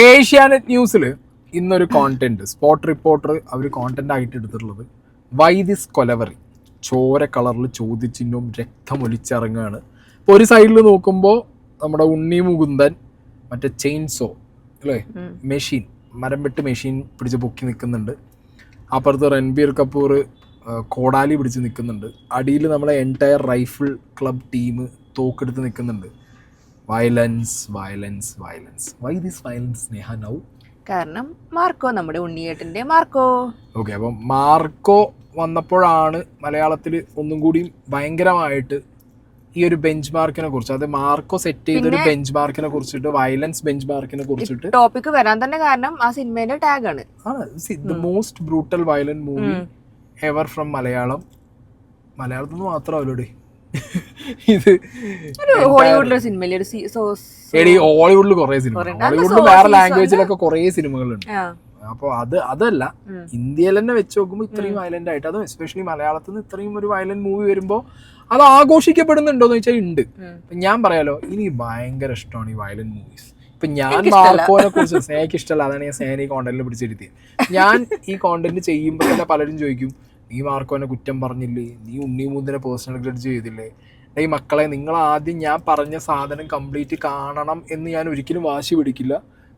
ഏഷ്യാനെറ്റ് ന്യൂസിൽ ഇന്നൊരു content spot reporter അവർ കോണ്ടന്റ് ആയിട്ട് എടുത്തിട്ടുള്ളത് വൈ ദിസ് കൊലവറി. ചോര കളറിൽ ചോദ്യചിഹ്നവും രക്തമൊലിച്ചിറങ്ങുകയാണ് ഇപ്പോൾ ഒരു സൈഡിൽ നോക്കുമ്പോൾ നമ്മുടെ ഉണ്ണി മുകുന്ദൻ മറ്റേ ചെയിൻസോ അല്ലേ? മെഷീൻ മരം വെട്ട് മെഷീൻ പിടിച്ച് പൊക്കി നിൽക്കുന്നുണ്ട്. അപ്പുറത്ത് രൺബീർ കപൂർ കോടാലി പിടിച്ച് നിൽക്കുന്നുണ്ട്. അടിയിൽ നമ്മളെ എന്റയർ റൈഫിൾ ക്ലബ് ടീം തോക്കെടുത്ത് നിൽക്കുന്നുണ്ട്. Violence violence violence why this violence Sneha now കാരണം മാർക്കോ നമ്മുടെ ഉണ്ണിയേട്ടന്റെ മാർക്കോ. ഓക്കെ അപ്പം മാർക്കോ വന്നപ്പോഴാണ് മലയാളത്തിൽ ഒന്നും കൂടി ഭയങ്കരമായിട്ട് ഈ ഒരു ബെഞ്ച് മാർക്കിനെ കുറിച്ച് അത് മാർക്കോ സെറ്റ് ചെയ്ത ഒരു ബെഞ്ച് മാർക്കിനെ കുറിച്ചിട്ട് വയലൻസ് ബെഞ്ച് മാർക്കിനെ കുറിച്ചിട്ട്. ടോപ്പിക് വരാൻ തന്നെ കാരണം ആ സിനിമയിലെ ടാഗ് ആണ്. ആണ്. The most brutal violent movie ever from Malayalam. മലയാളത്തിൽ നിന്ന് മാത്രമല്ലേ ഇത് ഹോളിവുഡിലെ സിനിമയിലെ ഒരു എടി ഹോളിവുഡിൽ കുറെ സിനിമ. കുറേ ഉണ്ട്. ഹോളിവുഡിൽ വേറെ ലാംഗ്വേജിലൊക്കെ കുറെ സിനിമകളുണ്ട്. അപ്പോൾ അത് അതല്ല. ഇന്ത്യയിൽ തന്നെ വെച്ച് നോക്കുമ്പോൾ ഇത്രയും വയലന്റ് ആയിട്ട് അതും എസ്പെഷ്യലി മലയാളത്തിൽ നിന്ന് ഇത്രയും ഒരു വയലന്റ് മൂവി വരുമ്പോ അത് ആഘോഷിക്കപ്പെടുന്നുണ്ടോന്ന് വെച്ചാൽ ഉണ്ട്. ഞാൻ പറയാലോ ഇനി ഭയങ്കര ഇഷ്ടമാണ് ഈ വയലന്റ് മൂവീസ് ഇപ്പൊ ഞാൻ. മാർക്കോനെ കുറിച്ച് സ്നേഹയ്ക്ക് ഇഷ്ടമല്ല അതാണ് ഞാൻ സ്നേഹ ഈ കോണ്ടന്റിൽ പിടിച്ചിരുത്തിയത് ഞാൻ ഈ കോണ്ടന്റ് ചെയ്യുമ്പോൾ തന്നെ പലരും ചോദിക്കും നീ മാർക്കോനെ കുറ്റം പറഞ്ഞില്ലേ? നീ ഉണ്ണി മൂന്നിനെ പേഴ്സണൽ ക്രെഡിറ്റ് ചെയ്തില്ലേ? ഈ മക്കളെ നിങ്ങൾ ആദ്യം ഞാൻ പറഞ്ഞ സാധനം കംപ്ലീറ്റ് കാണണം എന്ന് ഞാൻ ഒരിക്കലും വാശി പിടിക്കില്ല.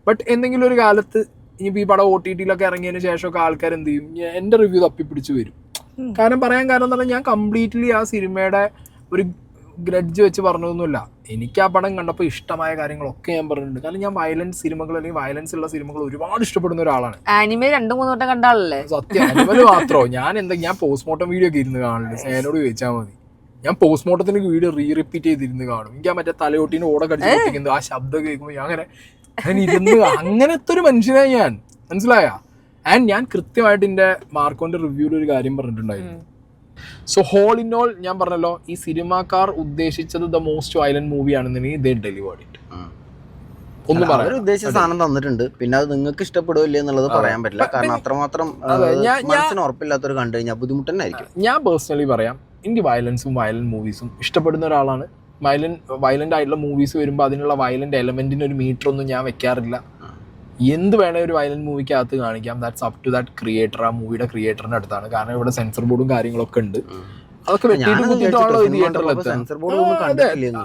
ബട്ട് എന്തെങ്കിലും ഒരു കാലത്ത് ഇനിയിപ്പോൾ ഈ പടം ഒ ടി ടിയിലൊക്കെ ഇറങ്ങിയതിന് ശേഷമൊക്കെ ആൾക്കാർ എന്ത് ചെയ്യും? എന്റെ റിവ്യൂ തപ്പിപ്പിടിച്ച് വരും. കാരണം പറയാൻ കാരണം എന്ന് പറഞ്ഞാൽ ഞാൻ കംപ്ലീറ്റ്ലി ആ സിനിമയുടെ ഒരു ഗ്രഡ്ജ് വെച്ച് പറഞ്ഞതൊന്നുമില്ല. എനിക്ക് ആ പടം കണ്ടപ്പോൾ ഇഷ്ടമായ കാര്യങ്ങളൊക്കെ ഞാൻ പറഞ്ഞിട്ടുണ്ട്. കാരണം ഞാൻ വയലൻസ് സിനിമകൾ അല്ലെങ്കിൽ വയലൻസ് ഉള്ള സിനിമകൾ ഒരുപാട് ഇഷ്ടപ്പെടുന്ന ഒരാളാണ്. ആനിമേ രണ്ടു മൂന്ന് വട്ടം കണ്ട ആളല്ലേ? സത്യം മാത്രമോ ഞാൻ എന്താ ഞാൻ പോസ്റ്റ്മോർട്ടം വീഡിയോ ഒക്കെ ഇരുന്ന് കാണുന്നുണ്ട് സേനോട് ചോദിച്ചാൽ മതി. ഞാൻ പോസ്റ്റ്മോർട്ടത്തിന് വീഡിയോ റീ റിപ്പീറ്റ് ചെയ്തിരുന്ന് കാണും. എനിക്ക് ആ മറ്റേ തലയോട്ടീന് ഓടെ കടിച്ചു പൊട്ടിക്കുന്നത് ആ ശബ്ദം കേൾക്കുമ്പോൾ ഞാൻ അങ്ങനെ ഞാൻ ഇരുന്ന് അങ്ങനത്തെ ഒരു മനുഷ്യനായി ഞാൻ. മനസ്സിലായ? ആൻഡ് ഞാൻ കൃത്യമായിട്ട് എന്റെ മാർക്കോന്റെ റിവ്യൂവിൽ ഒരു കാര്യം പറഞ്ഞിട്ടുണ്ടായിരുന്നു. സോ ഹോൾ ഇൻ ഓൾ ഞാൻ പറഞ്ഞല്ലോ ഈ സിനിമാക്കാർ ഉദ്ദേശിച്ചത് ദ മോസ്റ്റ് വയലന്റ് മൂവി ആണെന്നുണ്ടെങ്കിൽ ദേ ഡെലിവേർഡ് ഇറ്റ് ഒന്നും പറയാം. ഉദ്ദേശിച്ച സാധനം തന്നിട്ടുണ്ട്. പിന്നെ അത് നിങ്ങൾക്ക് ഇഷ്ടപ്പെടുമല്ലേ എന്നുള്ളത് പറയാൻ പറ്റില്ല. കാരണം അത്രമാത്രം മനസ്സിന് ഉറപ്പില്ലാത്തവർ കണ്ടു കഴിഞ്ഞാൽ ബുദ്ധിമുട്ട് തന്നെ ആയിരിക്കും. ഞാൻ പേഴ്സണലി പറയാം എനിക്ക് വയലൻസും വയലന്റ് മൂവീസും ഇഷ്ടപ്പെടുന്ന ഒരാളാണ്. വയലന്റ് വയലന്റ് ആയിട്ടുള്ള മൂവീസ് വരുമ്പോൾ അതിനുള്ള വയലന്റ് എലമെന്റിന് ഒരു മീറ്റർ ഒന്നും ഞാൻ വെക്കാറില്ല. എന്ത് വേണേ ഒരു വയലന്റ് മൂവിക്കകത്ത് കാണിക്കാം. That's up to that creator ആ മൂവിയുടെ ക്രിയേറ്ററിന്റെ അടുത്താണ്. കാരണം ഇവിടെ സെൻസർ ബോർഡും കാര്യങ്ങളൊക്കെ ഉണ്ട്. അതൊക്കെ വെട്ടിയിട്ട് തിയേറ്ററിൽ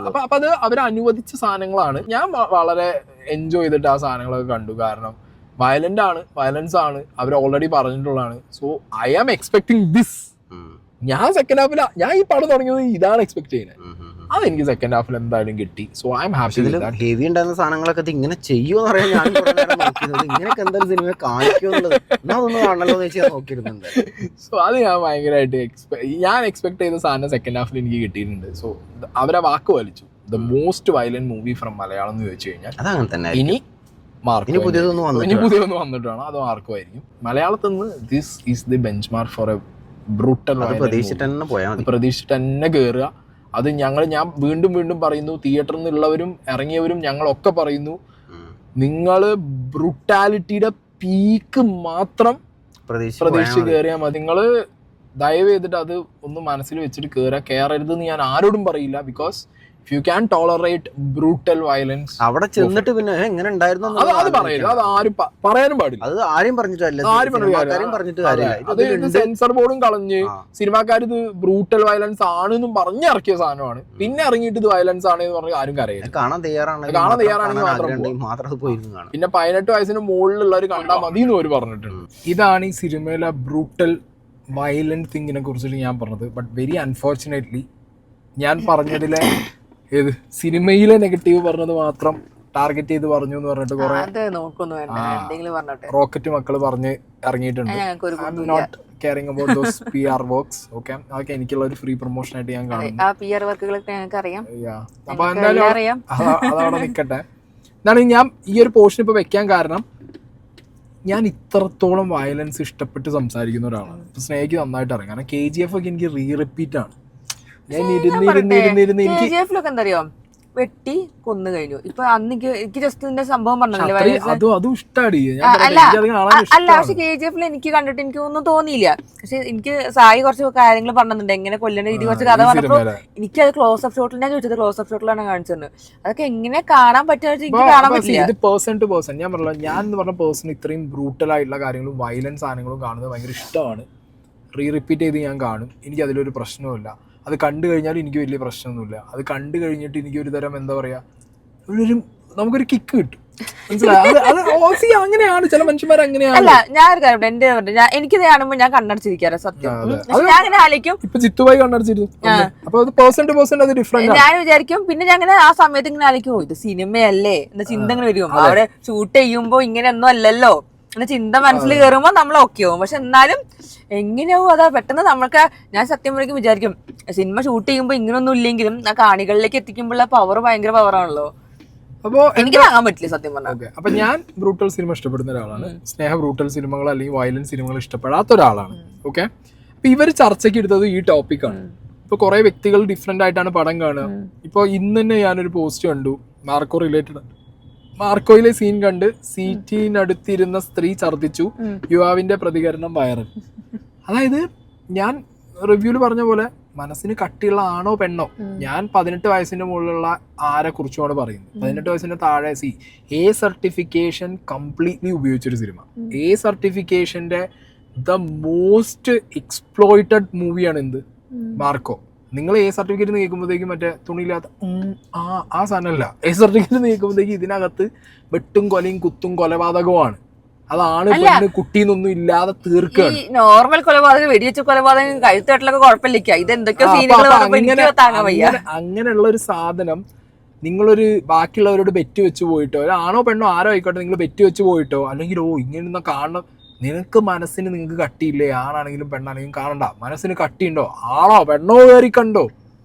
അപ്പൊ അത് അവർ അനുവദിച്ച സാധനങ്ങളാണ്. ഞാൻ വളരെ എൻജോയ് ചെയ്തിട്ട് ആ സാധനങ്ങളൊക്കെ കണ്ടു. കാരണം വയലന്റ് ആണ് വയലൻസ് ആണ്. അവർ ഓൾറെഡി പറഞ്ഞിട്ടുള്ളതാണ്. So I am expecting this ഞാൻ സെക്കൻഡ് ഹാഫിൽ ഞാൻ ഈ പടം തുടങ്ങിയത് ഇതാണ് എക്സ്പെക്ട് ചെയ്യുന്നത്. ഉം. അതെനിക്ക് സെക്കൻഡ് ഹാഫിൽ എന്തായാലും കിട്ടി. So I am happy heavy ഉണ്ടായിരുന്ന സാധനങ്ങളൊക്കെ ഇത് ഇങ്ങനെ ചെയ്യുമെന്ന് പറയാൻ ഞാൻ ഇങ്ങനെയൊക്കെ എന്തായാലും സിനിമ കാണിക്കുമെന്നുള്ളത് എന്നാ അതൊന്ന് കാണണല്ലോ എന്ന് വെച്ച് നോക്കിയിരുന്നുണ്ട് സോ അത് ഞാൻ ഭയങ്കരമായിട്ട് എക്സ്പെക്ട് ഞാൻ എക്സ്പെക്ട് ചെയ്ത സാധനം സെക്കൻഡ് ഹാഫിൽ എനിക്ക് കിട്ടിയിട്ടുണ്ട്. സോ അവരെ വാക്ക് വലിച്ചു. The most violent movie from Malayalam എന്ന് ചോദിച്ചു കഴിഞ്ഞാൽ അതങ്ങനെ തന്നെ ഇനി മാർക്ക് പുതിയതൊന്നും ഇനി പുതിയതൊന്നും വന്നിട്ടാണ് അത് മാർക്കുമായിരിക്കും മലയാളത്തിൽ നിന്ന് this is the benchmark for a brutal അത് പ്രതീക്ഷിച്ചിട്ട് തന്നെ പോയാൽ പ്രതീക്ഷിച്ചിട്ട് തന്നെ കയറുക അത് ഞങ്ങൾ ഞാൻ വീണ്ടും വീണ്ടും പറയുന്നു തിയേറ്ററിൽ നിന്നുള്ളവരും ഇറങ്ങിയവരും ഞങ്ങളൊക്കെ പറയുന്നു നിങ്ങൾ ബ്രൂട്ടാലിറ്റിയുടെ പീക്ക് മാത്രം പ്രതീക്ഷിച്ച്. കയറിയാൽ മതി നിങ്ങൾ ദയവ് ചെയ്തിട്ട് അത് ഒന്ന് മനസ്സിൽ വെച്ചിട്ട് കയറുക കയറരുതെന്ന് ഞാൻ ആരോടും പറയില്ല because if you can tolerate brutal violence അവിടെ ചെന്നിട്ട് പിന്നെ എങ്ങനെ ഉണ്ടായിരുന്നു അത് എന്നുള്ളത് അത് പറയരുത്. അത് ആരും പറയാനും പാടില്ല. അത് ആരും പറഞ്ഞിട്ടല്ല ആരും പറഞ്ഞിട്ട് കാര്യമില്ല. സെൻസർ ബോർഡും കളഞ്ഞ്. സിനിമാക്കാർ ഇത് ബ്രൂട്ടൽ വയലൻസ് ആണെന്നും പറഞ്ഞിറക്കിയ സാധനമാണ്. പിന്നെ ഇറങ്ങിയിട്ട് ഇത് വയലൻസ് ആണ് എന്ന് പറഞ്ഞ് ആരും കരയില്ല കാണാൻ തയ്യാറാണ് കാണാൻ തയ്യാറാണെങ്കിൽ മാത്രം പോയിരുന്നു പിന്നെ പതിനെട്ട് വയസ്സിന് മുകളിലുള്ളവർ കണ്ടാൽ മതി എന്ന് ഒരു പറഞ്ഞിട്ടുണ്ട്. ഇതാണ് ഈ സിനിമയിലെ ബ്രൂട്ടൽ വയലന്റ് തിങ്ങിനെ കുറിച്ചിട്ട് ഞാൻ പറഞ്ഞത്. ബട്ട് വെരി അൺഫോർച്ചുനേറ്റ്ലി ഞാൻ പറഞ്ഞതിലെ ഏത്? സിനിമയിലെ നെഗറ്റീവ് പറഞ്ഞത് മാത്രം ടാർഗറ്റ് ചെയ്ത് പറഞ്ഞു എന്ന് പറഞ്ഞിട്ട് കുറെ റോക്കറ്റ് മക്കൾ പറഞ്ഞ് ഇറങ്ങിയിട്ടുണ്ട്. Not caring about those P R works okay അതൊക്കെ എനിക്കുള്ള ഒരു ഫ്രീ പ്രൊമോഷൻ ആയിട്ട് ഞാൻ കാണുന്നു. അപ്പൊ എന്തായാലും അതവിടെ നിൽക്കട്ടെ എന്താണ് ഞാൻ ഈ ഒരു പോർഷൻ ഇപ്പൊ വെക്കാൻ കാരണം ഞാൻ ഇത്രത്തോളം വയലൻസ് ഇഷ്ടപ്പെട്ട് സംസാരിക്കുന്ന ഒരാളാണ്. സ്നേഹിക്ക് നന്നായിട്ട് അറിയാം. കാരണം കെ ജി എഫ് ഒക്കെ എനിക്ക് റീ റിപ്പീറ്റ് ആണ്. ഞാൻ ഇരുന്ന് ഇരുന്ന് ഇരുന്ന് ഇരുന്ന് എനിക്ക് കെ ജി എഫിലൊക്കെ അറിയോ വെട്ടി കൊന്നു കഴിഞ്ഞു. ഇപ്പൊ അന്ന് എനിക്ക് ജസ്റ്റ് ഇതിന്റെ സംഭവം പറഞ്ഞില്ലേ അല്ല, അല്ല പക്ഷെ കെ ജി എഫിൽ എനിക്ക് കണ്ടിട്ട് എനിക്ക് ഒന്നും തോന്നിയില്ല. പക്ഷെ എനിക്ക് സായി കുറച്ച് കാര്യങ്ങൾ പറഞ്ഞിട്ടുണ്ട്. എങ്ങനെ കൊല്ലേണ്ട രീതി കുറച്ച് കഥ പറഞ്ഞപ്പോ എനിക്ക് അത് ക്ലോസ് അപ്പ് ഷോട്ടിൽ ഞാൻ ചോദിച്ചത് ക്ലോസ് അപ്പ് ഷോട്ടിലാണ് കാണിച്ചത് അതൊക്കെ എങ്ങനെ കാണാൻ പറ്റുക എനിക്ക് കാണാൻ പറ്റില്ല. ഇത് പേഴ്സൺ ടു പേഴ്സൺ ഞാൻ പറഞ്ഞല്ലോ ഞാൻ എന്ന് പറഞ്ഞ പേഴ്സൺ ഇത്രയും ബ്രൂട്ടൽ ആയിട്ടുള്ള കാര്യങ്ങളും വയലൻസ് സാധനങ്ങളും കാണുന്നത് ഭയങ്കര ഇഷ്ടമാണ്. റീ റിപ്പീറ്റ് ചെയ്ത് ഞാൻ കാണും. എനിക്ക് അതിലൊരു പ്രശ്നവുമില്ല. അത് കണ്ടു കഴിഞ്ഞാൽ എനിക്ക് വലിയ പ്രശ്നമൊന്നുമില്ല. അത് കണ്ടു കഴിഞ്ഞിട്ട് എനിക്ക് ഒരു തരം എന്താ പറയാ ഒരു നമുക്കൊരു കിക്ക് കിട്ടും. അങ്ങനെയാണ്. ചില മനുഷ്യന്മാർ അങ്ങനെയാണ്. അല്ല ഞാൻ ഒരു കാര്യം. എന്റെ എനിക്കിത് കാണുമ്പോൾ ഞാൻ കണ്ണടച്ചിരിക്കാറ് സത്യം. ഞാൻ അങ്ങനെ ആലോചിക്കും. ഇപ്പൊ ജിത്തുവായി കണ്ണടച്ചിരുന്നു. അത്. ഡിഫറെന്റ് ഞാൻ വിചാരിക്കും പിന്നെ ഞാൻ അങ്ങനെ ആ സമയത്ത് ഇങ്ങനെ ആലോചിക്കും "ഓ, ഇത് സിനിമയല്ലേ? എന്ന ചിന്ത ഇങ്ങനെ വരും അവിടെ ഷൂട്ട് ചെയ്യുമ്പോ ഇങ്ങനെയൊന്നും അല്ലല്ലോ? എന്ന ചിന്ത മനസ്സിൽ കയറുമ്പോ നമ്മൾ ഓക്കെ ആവും. പക്ഷെ എന്നാലും എങ്ങനെയാവും അതാ? പെട്ടെന്ന് നമ്മൾക്ക് ഞാൻ സത്യം പറയുമ്പോൾ വിചാരിക്കും സിനിമ ഷൂട്ട് ചെയ്യുമ്പോൾ ഇങ്ങനൊന്നും ഇല്ലെങ്കിലും ആ കാണികളിലേക്ക് എത്തിക്കുമ്പോഴുള്ള പവർ ഭയങ്കര പവറാണല്ലോ അപ്പോ എനിക്ക് താങ്ങാൻ പറ്റില്ല സത്യം പറഞ്ഞാൽ ഓക്കെ. അപ്പൊ ഞാൻ ബ്രൂട്ടൽ സിനിമ ഇഷ്ടപ്പെടുന്ന ഒരാളാണ്. സ്നേഹ ബ്രൂട്ടൽ സിനിമകൾ അല്ലെങ്കിൽ വയലൻസ് സിനിമകൾ ഇഷ്ടപ്പെടാത്ത ഒരാളാണ്. ഓക്കെ? അപ്പൊ ഇവർ ചർച്ചയ്ക്ക് എടുത്തത് ഈ ടോപ്പിക്കാണ് ഇപ്പൊ കുറെ വ്യക്തികൾ ഡിഫറെന്റ് ആയിട്ടാണ് പടം കാണുക. ഇപ്പൊ ഇന്ന് തന്നെ ഞാനൊരു പോസ്റ്റ് കണ്ടു. മാർക്കോ റിലേറ്റഡ് മാർക്കോയിലെ സീൻ കണ്ട് സീറ്റിനടുത്തിരുന്ന സ്ത്രീ ഛർദ്ദിച്ചു. യുവാവിന്റെ പ്രതികരണം വയറ് അതായത് ഞാൻ റിവ്യൂൽ പറഞ്ഞ പോലെ മനസ്സിന് കട്ടിയുള്ള ആണോ പെണ്ണോ? ഞാൻ പതിനെട്ട് വയസ്സിന്റെ മുകളിലുള്ള ആരെ കുറിച്ചുമാണ് പറയുന്നത്. പതിനെട്ട് വയസ്സിന്റെ താഴെ സി. എ സർട്ടിഫിക്കേഷൻ കംപ്ലീറ്റ്ലി ഉപയോഗിച്ചൊരു സിനിമ എ സർട്ടിഫിക്കേഷന്റെ ദ മോസ്റ്റ് എക്സ്പ്ലോയിറ്റഡ് മൂവിയാണ് എന്ത്? മാർക്കോ. നിങ്ങൾ എ സർട്ടിഫിക്കറ്റ് നീക്കുമ്പോഴത്തേക്കും മറ്റേ തുണിയില്ലാത്ത ആ ആ സാധനമല്ല. എ സർട്ടിഫിക്കറ്റ് നീക്കുമ്പോഴത്തേക്ക് ഇതിനകത്ത് വെട്ടും കൊലയും കുത്തും കൊലപാതകവുമാണ്. അതാണ് പെണ്ണ് കുട്ടിന്നൊന്നും ഇല്ലാതെ തീർക്കുക ഈ നോർമൽ കൊലപാതകം വെടിവെച്ച കൊലപാതകം കഴുത്തേട്ടിലൊക്കെ കുഴപ്പമില്ല. ഇത് എന്തൊക്കെയോ സീനുകൾ അങ്ങനെയുള്ള ഒരു സാധനം നിങ്ങളൊരു ബാക്കിയുള്ളവരോട് ബെറ്റ് വെച്ച് പോയിട്ടോ ഒരാണോ ആണോ പെണ്ണോ ആരോ ആയിക്കോട്ടെ നിങ്ങൾ ബെറ്റ് വെച്ച് പോയിട്ടോ അല്ലെങ്കിൽ ഓ ഇങ്ങനെ കാണണം. നിനക്ക് മനസ്സിന് നിങ്ങൾക്ക് കട്ടിയില്ലേ? ആണാണെങ്കിലും പെണ്ണാണെങ്കിലും കാണണ്ട. മനസ്സിന് കട്ടിയുണ്ടോ? ആണോ പെണ്ണോ കയറി കണ്ടോ?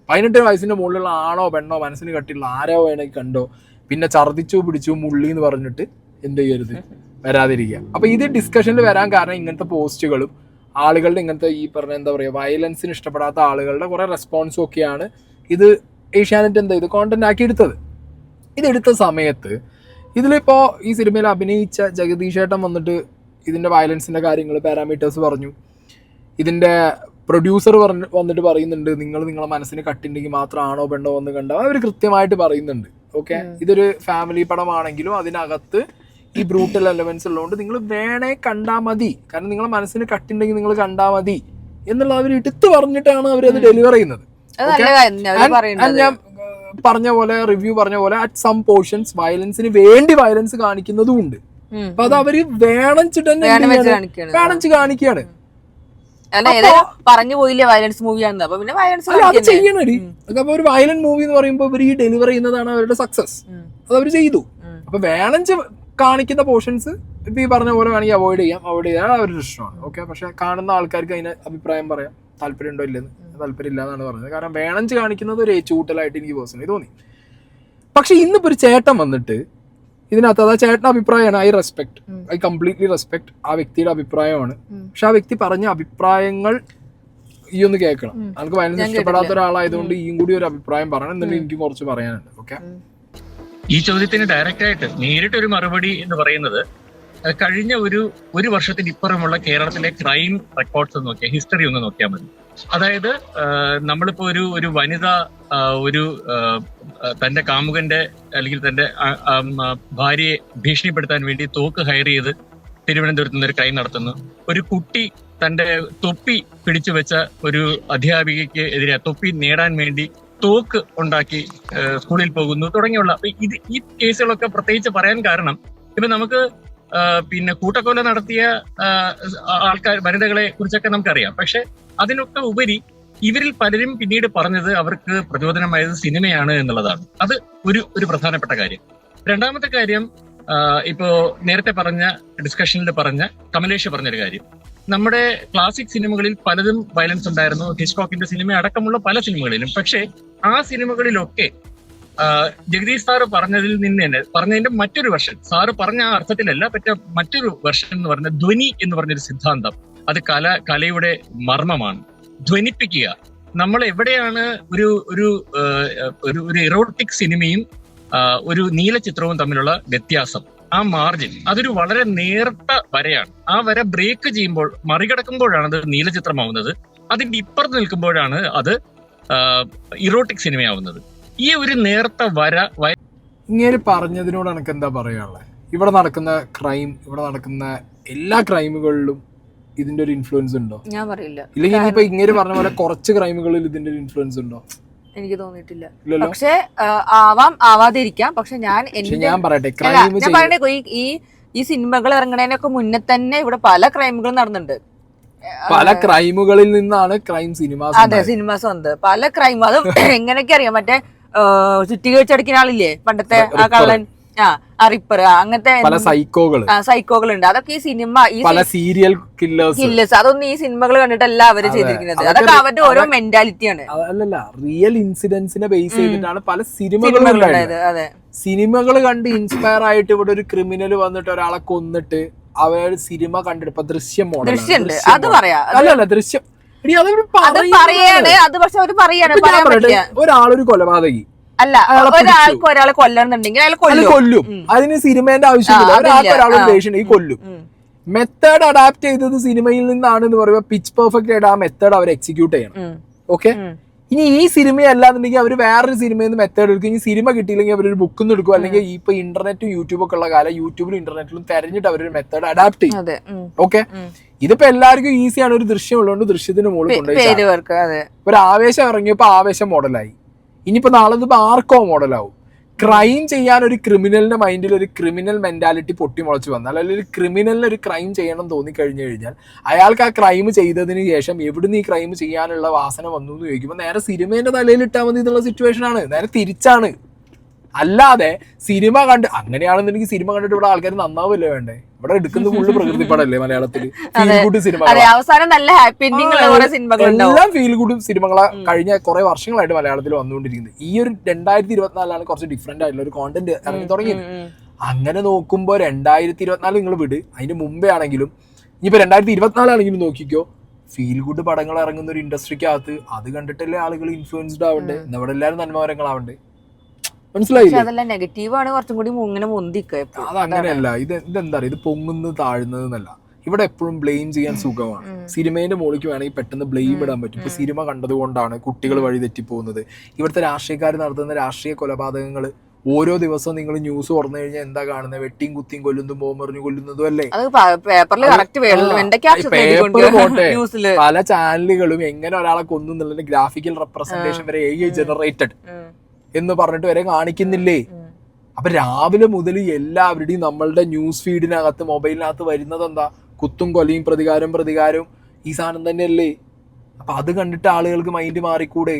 പതിനെട്ട് വയസ്സിന്റെ മുകളിലുള്ള ആണോ പെണ്ണോ മനസ്സിന് കട്ടിയുള്ള ആരോ വേണമെങ്കിൽ കണ്ടോ? പിന്നെ ഛർദിച്ചു പിടിച്ചു മുള്ളി എന്ന് പറഞ്ഞിട്ട് എന്ത് ചെയ്യരുത്? വരാതിരിക്കുക. അപ്പോൾ ഇത് ഡിസ്കഷനിൽ വരാൻ കാരണം ഇങ്ങനത്തെ പോസ്റ്റുകളും ആളുകളുടെ ഇങ്ങനത്തെ ഈ പറഞ്ഞ എന്താ പറയുക വയലൻസിന് ഇഷ്ടപ്പെടാത്ത ആളുകളുടെ കുറേ റെസ്പോൺസും ഒക്കെയാണ് ഇത് ഏഷ്യാനെറ്റ് എന്താ ഇത് കോണ്ടന്റ് ആക്കി എടുത്തത്. ഇതെടുത്ത സമയത്ത് ഇതിലിപ്പോ ഈ സിനിമയിൽ അഭിനയിച്ച ജഗദീഷ് ഏട്ടൻ വന്നിട്ട് ഇതിന്റെ വയലൻസിന്റെ കാര്യങ്ങൾ പാരാമീറ്റേഴ്സ് പറഞ്ഞു. ഇതിന്റെ പ്രൊഡ്യൂസർ പറഞ്ഞ് വന്നിട്ട് പറയുന്നുണ്ട് നിങ്ങൾ നിങ്ങളെ മനസ്സിന് കട്ടുണ്ടെങ്കിൽ മാത്രമാണോ പെണ്ണോ എന്ന് കണ്ടോ അവർ കൃത്യമായിട്ട് പറയുന്നുണ്ട്. ഓക്കെ ഇതൊരു ഫാമിലി പടമാണെങ്കിലും അതിനകത്ത് ഈ ബ്രൂട്ടൽ എലമെന്റ്സ് ഉള്ളതുകൊണ്ട് നിങ്ങൾ വേണേ കണ്ടാൽ മതി. കാരണം നിങ്ങളെ മനസ്സിന് കട്ടുണ്ടെങ്കിൽ നിങ്ങൾ കണ്ടാൽ മതി എന്നുള്ള അവർ എടുത്തു പറഞ്ഞിട്ടാണ് അവർ അത് ഡെലിവർ ചെയ്യുന്നത് ഞാൻ പറഞ്ഞ പോലെ റിവ്യൂ പറഞ്ഞ പോലെ അറ്റ് സം പോർഷൻസ് വയലൻസിന് വേണ്ടി വയലൻസ് കാണിക്കുന്നതും ഉണ്ട്. അപ്പൊ അത് അവർ വേണച്ചിട്ട് തന്നെ വേണച്ച് കാണിക്കുകയാണ്. പറഞ്ഞു പോയില്ലേ വയലൻസ് അപ്പൊ പിന്നെ വയലൻസ് അത് ചെയ്യണടി. അപ്പൊ ഒരു വയലന്റ് മൂവി എന്ന് പറയുമ്പോൾ ഇവർ ഈ ഡെലിവർ ചെയ്യുന്നതാണ് അവരുടെ സക്സസ് അത് അവർ ചെയ്തു. അപ്പൊ വേണച്ച് കാണിക്കുന്ന പോർഷൻസ് ഇപ്പൊ ഈ പറഞ്ഞ പോലെ വേണമെങ്കിൽ അവോയ്ഡ് ചെയ്യാം. അവോയ്ഡ് ചെയ്യാൻ അവരുടെ ഇഷ്ടമാണ്. ഓക്കെ പക്ഷെ കാണുന്ന ആൾക്കാർക്ക് അതിന് അഭിപ്രായം പറയാം. താല്പര്യം ഉണ്ടോ ഇല്ലെന്ന്? താല്പര്യം ഇല്ല എന്നാണ് പറഞ്ഞത്. കാരണം വേണഞ്ച് കാണിക്കുന്നത് ഒരു ഏച്ചൂട്ടലായിട്ട് എനിക്ക് പേഴ്സണലി തോന്നി. പക്ഷെ ഇന്നിപ്പോ ഒരു ചേട്ടൻ വന്നിട്ട് ഇതിനകത്ത് അതാ ചേട്ടന്റെ അഭിപ്രായമാണ് I respect. I completely respect ആ വ്യക്തിയുടെ അഭിപ്രായമാണ്. പക്ഷെ ആ വ്യക്തി പറഞ്ഞ അഭിപ്രായങ്ങൾ ഈ ഒന്ന് കേൾക്കണം. നമുക്ക് വയലൻസ് ഞാൻ ഇഷ്ടപ്പെടാത്ത. ഒരാളായതുകൊണ്ട് ഈ കൂടി ഒരു അഭിപ്രായം പറയണം. എന്നുണ്ടെങ്കിൽ എനിക്ക് കുറച്ച് പറയാനുണ്ട്. ഓക്കെ ഈ ചോദ്യത്തിന് ഡയറക്റ്റ് ആയിട്ട് നേരിട്ടൊരു മറുപടി എന്ന് പറയുന്നത് കഴിഞ്ഞ ഒരു ഒരു വർഷത്തിന് ഇപ്പുറമുള്ള കേരളത്തിലെ ക്രൈം റെക്കോർഡ്സ് നോക്കിയാൽ ഹിസ്റ്ററി ഒന്ന് നോക്കിയാൽ മതി. അതായത് നമ്മളിപ്പോ ഒരു ഒരു വനിത ഒരു തന്റെ കാമുകന്റെ അല്ലെങ്കിൽ തന്റെ ഭാര്യയെ ഭീഷണിപ്പെടുത്താൻ വേണ്ടി തോക്ക് ഹയർ ചെയ്ത് തിരുവനന്തപുരത്ത് നിന്ന് ഒരു ക്രൈം നടത്തുന്നു. ഒരു കുട്ടി തന്റെ തൊപ്പി പിടിച്ചു വെച്ച ഒരു അധ്യാപികയ്ക്ക് എതിരെ തൊപ്പി നേടാൻ വേണ്ടി തോക്ക് ഉണ്ടാക്കി സ്കൂളിൽ പോകുന്നു തുടങ്ങിയുള്ള ഇത് ഈ കേസുകളൊക്കെ പ്രത്യേകിച്ച് പറയാൻ കാരണം ഇപ്പൊ നമുക്ക് പിന്നെ കൂട്ടക്കൊല നടത്തിയ ആൾക്കാർ വനിതകളെ കുറിച്ചൊക്കെ നമുക്കറിയാം. പക്ഷെ അതിനൊക്കെ ഉപരി ഇവരിൽ പലരും പിന്നീട് പറഞ്ഞത് അവർക്ക് പ്രചോദനമായത് സിനിമയാണ് എന്നുള്ളതാണ്. അത് ഒരു ഒരു പ്രധാനപ്പെട്ട കാര്യം. രണ്ടാമത്തെ കാര്യം ഇപ്പോ നേരത്തെ പറഞ്ഞ ഡിസ്കഷനിൽ പറഞ്ഞ കമലേഷ് പറഞ്ഞൊരു കാര്യം. നമ്മുടെ ക്ലാസിക് സിനിമകളിൽ പലതും വയലൻസ് ഉണ്ടായിരുന്നു. ഹിസ്കോക്കിന്റെ സിനിമ അടക്കമുള്ള പല സിനിമകളിലും. പക്ഷേ ആ സിനിമകളിലൊക്കെ ജഗദീഷ് സാറ് പറഞ്ഞതിൽ നിന്ന് തന്നെ പറഞ്ഞതിന്റെ മറ്റൊരു വെർഷൻ സാറ് പറഞ്ഞ ആ അർത്ഥത്തിലല്ല പറ്റ മറ്റൊരു വെർഷൻ എന്ന് പറഞ്ഞ ധ്വനി എന്ന് പറഞ്ഞൊരു സിദ്ധാന്തം അത് കല കലയുടെ മർമ്മമാണ്. ധ്വനിപ്പിക്കുക. നമ്മൾ എവിടെയാണ് ഒരു ഒരു ഒരു ഒരു ഇറോട്ടിക് സിനിമയും ഒരു നീല ചിത്രവും തമ്മിലുള്ള വ്യത്യാസം? ആ മാർജിൻ അതൊരു വളരെ നേർത്ത വരയാണ്. ആ വര ബ്രേക്ക് ചെയ്യുമ്പോൾ മറികടക്കുമ്പോഴാണ് അത് നീലചിത്രമാവുന്നത് അതിന്റെ ഇപ്പുറത്ത് നിൽക്കുമ്പോഴാണ് അത് ഇറോട്ടിക് സിനിമയാവുന്നത് ഈ ഒരു നേർത്ത വര ഇങ്ങനെ പറഞ്ഞതിനോട് എനിക്ക് എന്താ പറയാനുള്ളത് ഇവിടെ നടക്കുന്ന ക്രൈം ഇവിടെ നടക്കുന്ന എല്ലാ ക്രൈമുകളിലും ഇതിന്റെ ഒരു ഇൻഫ്ലുവൻസ് ഉണ്ടോ? ഞാൻ പറയില്ല. ഇല്ലെങ്കിൽ ഇനിയിപ്പോ ഇങ്ങനെ പറഞ്ഞ പോലെ കുറച്ച് ക്രൈമുകളിൽ ഇതിന്റെ ഒരു ഇൻഫ്ലുവൻസ് ഉണ്ടോ? എനിക്ക് തോന്നിയിട്ടില്ല. പക്ഷെ ആവാം ആവാതിരിക്കാം. പക്ഷെ ഞാൻ ഞാൻ പറയട്ടെ ഞാൻ പറയണേ ഈ ഈ സിനിമകൾ ഇറങ്ങണതിനൊക്കെ മുന്നേ തന്നെ ഇവിടെ പല ക്രൈമുകളും നടന്നിട്ടുണ്ട്. പല ക്രൈമുകളിൽ നിന്നാണ് ക്രൈം സിനിമാസ് അതെ സിനിമാസ് വന്നത്. പല ക്രൈം അതും എങ്ങനെയൊക്കെ അറിയാം? മറ്റേ ചുറ്റിക വെച്ചടിക്കുന്ന ആളില്ലേ? പണ്ടത്തെ ആ. കള്ളൻ. ആ റിപ്പർ അങ്ങനത്തെ പല സൈക്കോകൾ സൈക്കോകൾ ഉണ്ട് അതൊക്കെ ഈ സിനിമ ഈ പല സീരിയൽ കില്ലേഴ്സ് കില്ലേഴ്സ് അതൊന്നും ഈ സിനിമകൾ കണ്ടിട്ടല്ല അവർ. ചെയ്തിരിക്കുന്നത്. അതൊക്കെ അവരുടെ ഓരോ മെന്റാലിറ്റിയാണ് അല്ലല്ല റിയൽ ഇൻസിഡൻസിനെ ബേസ് ചെയ്തിട്ടാണ് പല സിനിമകളും ഉണ്ടായത്. അതെ സിനിമകൾ കണ്ട് ഇൻസ്പയർ ആയിട്ട് ഇവിടെ ഒരു ക്രിമിനൽ വന്നിട്ട് ഒരാളെ കൊന്നിട്ട് അവർ സിനിമ കണ്ടിട്ട് ഇപ്പൊ ദൃശ്യം ദൃശ്യമുണ്ട്. അത് പറയാ. അല്ലല്ല ദൃശ്യം. ഒരാളൊരു കൊലപാതകി. അല്ല അയാളെ പിടിച്ചു. ഒരാൾക്ക് ഒരാളെ കൊല്ലണമെന്നുണ്ടെങ്കിൽ അയാൾ കൊല്ലും. അതിന് സിനിമേന്റെ ആവശ്യമില്ല. ഒരാൾക്ക്. ദേഷ്യം ഈ കൊല്ലും. മെത്തേഡ് അഡാപ്റ്റ് ചെയ്തത് സിനിമയിൽ നിന്നാണ് എന്ന് പറയുമ്പോൾ പിച്ച് പെർഫെക്റ്റ് ആയിട്ട് ആ മെത്തേഡ് അവർ എക്സിക്യൂട്ട് ചെയ്യണം. ഓക്കെ ഇനി ഈ സിനിമയല്ലാന്നുണ്ടെങ്കിൽ അവർ വേറൊരു സിനിമയിൽ നിന്ന് മെത്തേഡ് എടുക്കും. ഇനി സിനിമ കിട്ടിയില്ലെങ്കിൽ അവരൊരു ബുക്കിൽ നിന്ന് എടുക്കും. അല്ലെങ്കിൽ ഇപ്പൊ ഇന്റർനെറ്റും യൂട്യൂബ് ഒക്കെ ഉള്ള കാലം യൂട്യൂബിലും ഇന്റർനെറ്റിലും തെരഞ്ഞിട്ട് അവരൊരു മെത്തേഡ് അഡാപ്റ്റ് ചെയ്യും. ഓക്കെ. ഇതിപ്പോ എല്ലാവർക്കും ഈസിയാണ് ഒരു ദൃശ്യം ഉള്ളതുകൊണ്ട് ദൃശ്യത്തിന് മുകളിൽ കൊണ്ടുപോയി ഒരു ആവേശം ഇറങ്ങിയപ്പോ ആവേശം മോഡലായി ഇനിയിപ്പോ നാളെ ഇതിപ്പോൾ ആർക്കോ മോഡലാവും. ക്രൈം ചെയ്യാൻ ഒരു ക്രിമിനലിന്റെ മൈൻഡിൽ ഒരു ക്രിമിനൽ മെന്റാലിറ്റി പൊട്ടിമുളച്ച് വന്നാൽ അല്ലെങ്കിൽ ഒരു ക്രിമിനലിന് ഒരു ക്രൈം ചെയ്യണം തോന്നി കഴിഞ്ഞു കഴിഞ്ഞാൽ അയാൾക്ക് ആ ക്രൈം ചെയ്തതിന് ശേഷം എവിടുന്ന് ഈ ക്രൈം ചെയ്യാനുള്ള വാസന വന്നു എന്ന് ചോദിക്കുമ്പോൾ നേരെ സിനിമേന്റെ തലയിൽ ഇട്ടാൽ മതി എന്നുള്ള സിറ്റുവേഷൻ ആണ്. നേരെ തിരിച്ചാണ്. അല്ലാതെ സിനിമ കണ്ട് അങ്ങനെയാണെന്നുണ്ടെങ്കിൽ സിനിമ കണ്ടിട്ട് ഇവിടെ ആൾക്കാർ നന്നാവില്ലേ വേണ്ടേ? ഇവിടെ എടുക്കുന്ന ഫുള്ള് പ്രകൃതി പടല്ലേ മലയാളത്തിൽ ഫീൽ ഗുഡ് സിനിമ അവസാനം നല്ല ഹാപ്പി എല്ലാം ഫീൽ ഗുഡ് സിനിമകളാ കഴിഞ്ഞ കുറെ വർഷങ്ങളായിട്ട് മലയാളത്തിൽ വന്നുകൊണ്ടിരിക്കുന്നത്. ഈ ഒരു രണ്ടായിരത്തി ഇരുപത്തിനാലാണ് കുറച്ച് ഡിഫറെന്റ് ആയിട്ടുള്ള ഒരു കോണ്ടന്റ് ഇറങ്ങി തുടങ്ങിയത്. അങ്ങനെ നോക്കുമ്പോൾ രണ്ടായിരത്തി ഇരുപത്തിനാല് നിങ്ങൾ വിട്. അതിന് മുമ്പേ ആണെങ്കിലും ഇനിയിപ്പോ രണ്ടായിരത്തി ഇരുപത്തിനാലാണെങ്കിലും നോക്കിക്കോ. ഫീൽ ഗുഡ് പടങ്ങൾ ഇറങ്ങുന്ന ഒരു ഇൻഡസ്ട്രിക്കകത്ത് അത് കണ്ടിട്ടല്ലേ ആളുകൾ ഇൻഫ്ലുവൻസ്ഡ് ആവണ്ടേ? അവിടെ എല്ലാവരും നന്മകരങ്ങളാവണ്ടേ മനസ്സിലായില്ലേ? അതെല്ലാം നെഗറ്റീവ് ആണ് കുറച്ചും കൂടി ഇങ്ങനെ. അത് അങ്ങനെയല്ല ഇത് ഇതെന്താ പറയുക ഇത് പൊങ്ങുന്നത് താഴ്ന്നത് എന്നല്ല ഇവിടെ എപ്പോഴും ബ്ലെയിം ചെയ്യാൻ സുഖമാണ്. സിനിമേന്റെ മുകളിലേക്ക് വേണമെങ്കിൽ പെട്ടെന്ന് ബ്ലെയിം ഇടാൻ പറ്റും. ഇപ്പൊ സിനിമ കണ്ടതുകൊണ്ടാണ് കുട്ടികൾ വഴി തെറ്റിപ്പോകുന്നത്. ഇവിടുത്തെ രാഷ്ട്രീയക്കാർ നടത്തുന്ന രാഷ്ട്രീയ കൊലപാതകങ്ങൾ ഓരോ ദിവസവും നിങ്ങൾ ന്യൂസ് തുറന്നു കഴിഞ്ഞാൽ എന്താ കാണുന്നത്? വെട്ടിയും കുത്തിയും കൊല്ലുന്നതും ബോംബെറിഞ്ഞു കൊല്ലുന്നതും അല്ലേ? പോട്ടെ. ന്യൂസിൽ. പല ചാനലുകളും എങ്ങനെ ഒരാളെ കൊന്നു എന്നുള്ളതിന്റെ ഗ്രാഫിക്കൽ റെപ്രസെന്റേഷൻ വരെ എ ജനറേറ്റഡ് എന്ന് പറഞ്ഞിട്ട് വരെ കാണിക്കുന്നില്ലേ? അപ്പൊ രാവിലെ മുതൽ എല്ലാവരുടെയും നമ്മളുടെ ന്യൂസ് ഫീഡിനകത്ത് മൊബൈലിനകത്ത് വരുന്നത് എന്താ കുത്തും കൊലയും പ്രതികാരം പ്രതികാരം ഈ സാധനം തന്നെയല്ലേ? അപ്പൊ അത് കണ്ടിട്ട് ആളുകൾക്ക് മൈൻഡ് മാറിക്കൂടെ?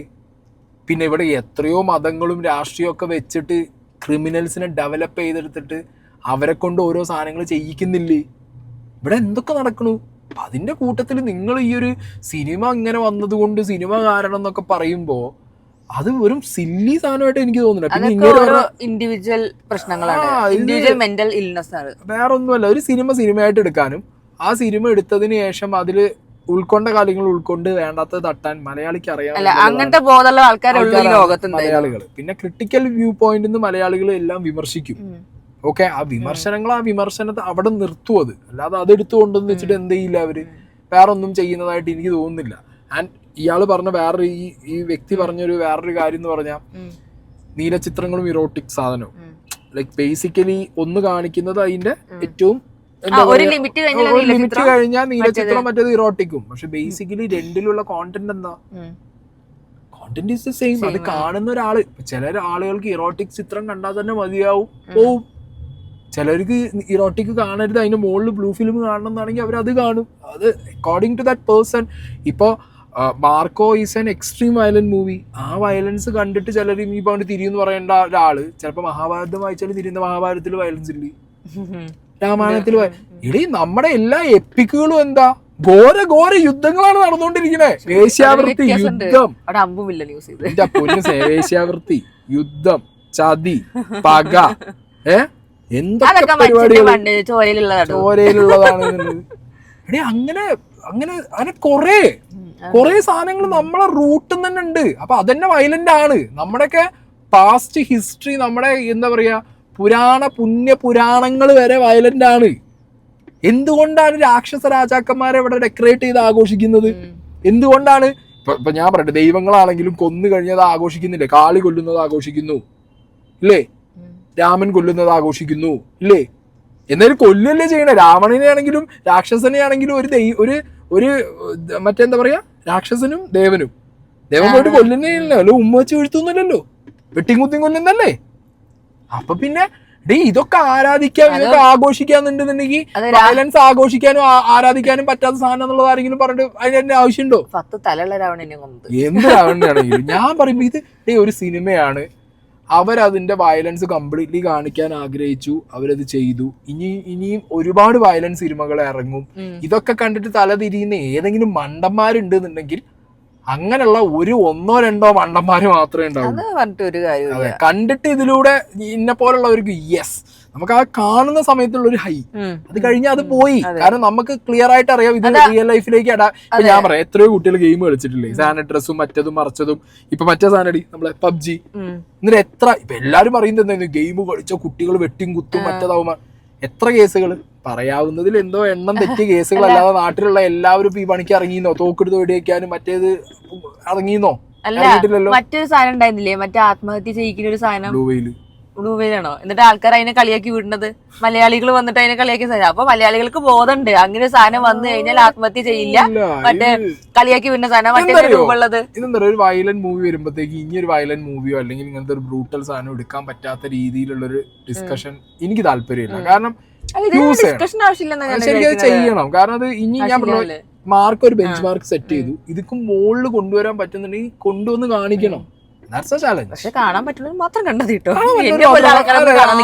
പിന്നെ ഇവിടെ എത്രയോ മതങ്ങളും രാഷ്ട്രീയവും ഒക്കെ വെച്ചിട്ട് ക്രിമിനൽസിനെ ഡെവലപ്പ് ചെയ്തെടുത്തിട്ട് അവരെ കൊണ്ട് ഓരോ സാധനങ്ങൾ ചെയ്യിക്കുന്നില്ലേ? ഇവിടെ എന്തൊക്കെ നടക്കണു? അപ്പൊ അതിന്റെ കൂട്ടത്തിൽ നിങ്ങൾ ഈ ഒരു സിനിമ ഇങ്ങനെ വന്നതുകൊണ്ട് സിനിമ കാരണം എന്നൊക്കെ പറയുമ്പോ അത് വെറും സില്ലി സാധനമായിട്ട് എനിക്ക് തോന്നുന്നില്ല. ഇൻഡിവിജ്വൽ പ്രശ്നങ്ങളാണ്. ഇൻഡിവിജ്വൽ മെന്റൽ ഇൽനെസ് ആണ്. വേറെ ഒന്നുമല്ല ഒരു സിനിമ സിനിമയായിട്ട് എടുക്കാനും ആ സിനിമ എടുത്തതിന് ശേഷം അതിൽ ഉൾക്കൊണ്ട കാര്യങ്ങൾ ഉൾക്കൊണ്ട് വേണ്ടാത്തത് തട്ടാൻ മലയാളിക്ക് അറിയാം അങ്ങനത്തെ ബോധമുള്ള ആൾക്കാരുള്ള ലോകത്ത് മലയാളികൾ പിന്നെ ക്രിട്ടിക്കൽ വ്യൂ പോയിന്റ് നിന്ന് മലയാളികൾ എല്ലാം വിമർശിക്കും. ഓക്കെ ആ വിമർശനങ്ങൾ ആ വിമർശനത്തെ അവിടെ നിർത്തും അത്. അല്ലാതെ അതെടുത്തു കൊണ്ടെന്ന് വെച്ചിട്ട് എന്ത് ചെയ്യില്ല അവർ? വേറെ ഒന്നും ചെയ്യുന്നതായിട്ട് എനിക്ക് തോന്നുന്നില്ല. ആൻഡ് ഇയാൾ പറഞ്ഞ വേറൊരു ഈ ഈ വ്യക്തി പറഞ്ഞൊരു വേറൊരു കാര്യം എന്ന് പറഞ്ഞാൽ. നീലചിത്രങ്ങളും ഇറോട്ടിക് സാധനവും. ലൈക് ബേസിക്കലി ഒന്ന് കാണിക്കുന്നത് അതിന്റെ ഏറ്റവും ലിമിറ്റ് കഴിഞ്ഞാൽ നീലചിത്രം മറ്റേത്. ഇറോട്ടിക്കും പക്ഷെ ബേസിക്കലി രണ്ടിലുള്ള കോണ്ടന്റ് എന്താ. കോണ്ടന്റ് ഇസ് ദ സെയിം അത് കാണുന്ന ഒരാൾ ചില ആളുകൾക്ക് ഇറോട്ടിക് ചിത്രം കണ്ടാൽ തന്നെ മതിയാവും. പോവും. ചിലർക്ക് ഇറോട്ടിക് കാണരുത്. അതിന്റെ മുകളിൽ ബ്ലൂ ഫിലിം കാണണം എന്നാണെങ്കിൽ അവർ അത് കാണും. അത് അക്കോർഡിംഗ് ടു ദാറ്റ് പേഴ്സൺ ഇപ്പോ Marco is an extreme violent movie ആ വയലൻസ് കണ്ടിട്ട് ചിലർ ഈ പണ്ട് തിരിയെന്ന് പറയേണ്ട ഒരാൾ ചിലപ്പോ മഹാഭാരതം വായിച്ചാൽ തിരിയുന്ന മഹാഭാരതത്തിൽ വയലൻസ് ഇല്ലേ. രാമായണത്തിൽ ഇടി നമ്മുടെ എല്ലാ എപ്പിക്കുകളും എന്താ? ഘോര ഘോര യുദ്ധങ്ങളാണ് നടന്നുകൊണ്ടിരിക്കുന്നത് വേശ്യാവൃത്തി. യുദ്ധം. വേശ്യാവൃത്തി യുദ്ധം ചതി പക ഏ? എന്തൊക്കെ പരിപാടികൾ ചോരയിലുള്ളതാണ്. അങ്ങനെ അങ്ങനെ അങ്ങനെ കൊറേ കുറെ സാധനങ്ങൾ നമ്മളെ റൂട്ടിൽ തന്നെ ഉണ്ട്. അപ്പൊ അതന്നെ വയലന്റ് ആണ്. നമ്മുടെയൊക്കെ പാസ്റ്റ് ഹിസ്റ്ററി നമ്മുടെ എന്താ പറയാ പുരാണ പുണ്യ പുരാണങ്ങൾ വരെ വയലന്റ് ആണ്. എന്തുകൊണ്ടാണ് രാക്ഷസ രാജാക്കന്മാരെ ഇവിടെ ഡെക്കറേറ്റ് ചെയ്ത് ആഘോഷിക്കുന്നത്? എന്തുകൊണ്ടാണ്? ഇപ്പൊ ഞാൻ പറയട്ടെ ദൈവങ്ങളാണെങ്കിലും കൊന്നു കഴിഞ്ഞത് ആഘോഷിക്കുന്നില്ലേ? കാളി കൊല്ലുന്നത് ആഘോഷിക്കുന്നു. ഇല്ലേ? രാമൻ കൊല്ലുന്നത് ആഘോഷിക്കുന്നു. ഇല്ലേ? എന്നാലും കൊല്ലല്ലേ ചെയ്യണേ? രാവണനെ ആണെങ്കിലും രാക്ഷസനെ ആണെങ്കിലും ഒരു ദൈ ഒരു ഒരു ഏർ, മറ്റെന്താ പറയാ? രാക്ഷസനും ദേവനും. ദേവൻ പോയിട്ട് കൊല്ലുന്നില്ലല്ലോ അല്ല? ഉമ്മ വെച്ച് വീഴ്ത്തുന്നില്ലല്ലോ. വെട്ടിയും കുത്തിയും കൊല്ലുന്നല്ലേ അപ്പൊ പിന്നെ ഡേ ഇതൊക്കെ ആരാധിക്കാൻ ഇതൊക്കെ ആഘോഷിക്കാന്നുണ്ടെന്നുണ്ടെങ്കിൽ വയലൻസ് ആഘോഷിക്കാനും ആരാധിക്കാനും പറ്റാത്ത സാധനം എന്നുള്ളത് ആരെങ്കിലും പറഞ്ഞിട്ട് അതിന് തന്നെ ആവശ്യമുണ്ടോ? പത്ത് തലയുള്ള രാവണനെ എന്ത് രാവണനാണെങ്കിലും. ഞാൻ പറയുമ്പോ ഇത് ഡേ ഒരു സിനിമയാണ്. അവരതിന്റെ വയലൻസ് കംപ്ലീറ്റ്ലി കാണിക്കാൻ ആഗ്രഹിച്ചു. അവരത് ചെയ്തു. ഇനി ഇനിയും ഒരുപാട് വയലൻസ് സിനിമകൾ ഇറങ്ങും. ഇതൊക്കെ കണ്ടിട്ട് തല തിരിയുന്ന ഏതെങ്കിലും മണ്ടന്മാരുണ്ടെന്നുണ്ടെങ്കിൽ അങ്ങനെയുള്ള ഒരു ഒന്നോ രണ്ടോ മണ്ടന്മാര് മാത്രമേ ഉണ്ടാവൂ കണ്ടിട്ട് ഇതിലൂടെ ഇന്നെ പോലുള്ളവർക്ക് യെസ് നമുക്ക് ആ കാണുന്ന സമയത്തുള്ള ഒരു ഹൈ അത് കഴിഞ്ഞാൽ അത് പോയി. കാരണം നമുക്ക് ക്ലിയർ ആയിട്ട് അറിയാം ഇത് റിയൽ ലൈഫിലേക്ക് അടാ ഞാൻ പറയാം എത്രയോ കുട്ടികൾ ഗെയിം കളിച്ചിട്ടില്ലേ? സാനിട്രസും മറ്റതും മറച്ചതും. ഇപ്പൊ മറ്റേ സാധനടി നമ്മളെ പബ്ജി. ഇന്നലെ എത്ര ഇപ്പൊ എല്ലാരും അറിയുന്നത് എന്തായിരുന്നു? ഗെയിം കളിച്ച കുട്ടികൾ വെട്ടിയും കുത്തും മറ്റേതാവുമ്പോ. എത്ര കേസുകൾ പറയാവുന്നതിൽ എന്തോ എണ്ണം തെറ്റിയ കേസുകൾ അല്ലാതെ നാട്ടിലുള്ള എല്ലാവരും ഇപ്പൊ ഈ പണിക്ക് ഇറങ്ങിന്നോ തോക്കെടുത്ത് വെടിവെക്കാനും മറ്റേത് ഇറങ്ങിന്നോ അല്ല മറ്റൊരു സാധനം ഉണ്ടായിരുന്നില്ലേ? മറ്റേ ആത്മഹത്യ ചെയ്യിക്കുന്ന ഒരു സാധനം. ബ്ലൂ വെയിൽ എന്നിട്ട് ആൾക്കാർ അതിനെ കളിയാക്കി വിടുന്നത്? മലയാളികൾ വന്നിട്ട് അതിനെ കളിയാക്കി അപ്പൊ മലയാളികൾക്ക് ബോധമുണ്ട്. അങ്ങനെ സാധനം വന്നു കഴിഞ്ഞാൽ ആത്മഹത്യ ചെയ്യില്ല. മറ്റേ കളിയാക്കി വിടുന്ന സാധനം മറ്റേ? രൂപമുള്ളത് ഇതെന്താ ഒരു വയലന്റ് മൂവി വരുമ്പോഴത്തേക്ക് ഇനി ഒരു വയലന്റ് മൂവിയോ അല്ലെങ്കിൽ ഇങ്ങനത്തെ ഒരു ബ്രൂട്ടൽ സാധനം എടുക്കാൻ പറ്റാത്ത രീതിയിലുള്ള ഒരു ഡിസ്കഷൻ എനിക്ക് താല്പര്യമില്ല. കാരണം. ഡിസ്കഷൻ ആവശ്യമില്ല ശരിക്കും ചെയ്യണം. കാരണം അത് ഇനി ഞാൻ മാർക്ക് ഒരു ബെഞ്ച് മാർക്ക് സെറ്റ് ചെയ്തു. ഇതിക്കും മുകളിൽ കൊണ്ടുവരാൻ പറ്റുന്നുണ്ടെങ്കിൽ കൊണ്ടുവന്ന് കാണിക്കണം. പക്ഷെ കാണാൻ പറ്റുന്നത് മാത്രം കണ്ടത് കേട്ടോ.